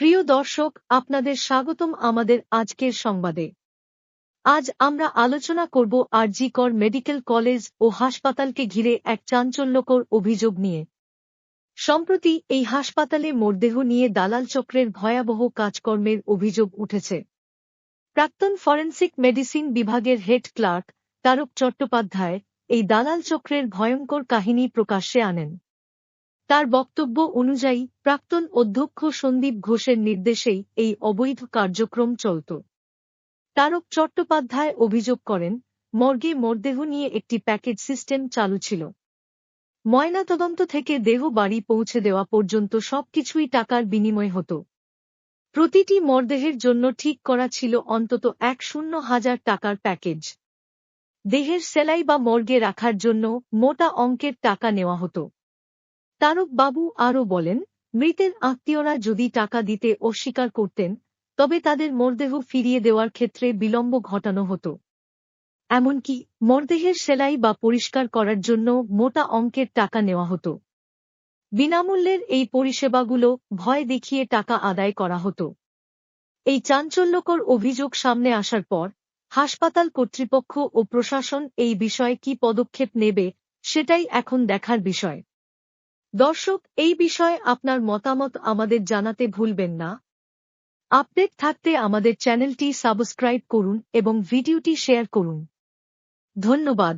প্রিয় দর্শক, আপনাদের স্বাগতম আমাদের আজকের সংবাদে। আজ আমরা আলোচনা করব আরজিকর মেডিকেল কলেজ ও হাসপাতালকে ঘিরে এক চাঞ্চল্যকর অভিযোগ নিয়ে। সম্প্রতি এই হাসপাতালে মরদেহ নিয়ে দালাল চক্রের ভয়াবহ কাজকর্মের অভিযোগ উঠেছে। প্রাক্তন ফরেন্সিক মেডিসিন বিভাগের হেড ক্লার্ক তারক চট্টোপাধ্যায় এই দালাল চক্রের ভয়ঙ্কর কাহিনী প্রকাশ্যে আনেন। তার বক্তব্য অনুযায়ী, প্রাক্তন অধ্যক্ষ সন্দীপ ঘোষের নির্দেশেই এই অবৈধ কার্যক্রম চলত। তারক চট্টোপাধ্যায় অভিযোগ করেন, মর্গে মরদেহ নিয়ে একটি প্যাকেজ সিস্টেম চালু ছিল। ময়নাতদন্ত থেকে দেহ বাড়ি পৌঁছে দেওয়া পর্যন্ত সবকিছুই টাকার বিনিময় হতো। প্রতিটি মরদেহের জন্য ঠিক করা ছিল অন্তত এক শূন্য হাজার টাকার প্যাকেজ। দেহের সেলাই বা মর্গে রাখার জন্য মোটা অঙ্কের টাকা নেওয়া হতো। তারক বাবু আরও বলেন, মৃতের আত্মীয়রা যদি টাকা দিতে অস্বীকার করতেন, তবে তাদের মরদেহ ফিরিয়ে দেওয়ার ক্ষেত্রে বিলম্ব ঘটানো হতো। এমনকি মরদেহের সেলাই বা পরিষ্কার করার জন্য মোটা অঙ্কের টাকা নেওয়া হতো। বিনামূল্যের এই পরিষেবাগুলো ভয় দেখিয়ে টাকা আদায় করা হতো। এই চাঞ্চল্যকর অভিযোগ সামনে আসার পর, হাসপাতাল কর্তৃপক্ষ ও প্রশাসন এই বিষয়ে কি পদক্ষেপ নেবে, সেটাই এখন দেখার বিষয়। দর্শক, এই বিষয়ে আপনার মতামত আমাদের জানাতে ভুলবেন না। আপডেট থাকতে আমাদের চ্যানেলটি সাবস্ক্রাইব করুন এবং ভিডিওটি শেয়ার করুন। ধন্যবাদ।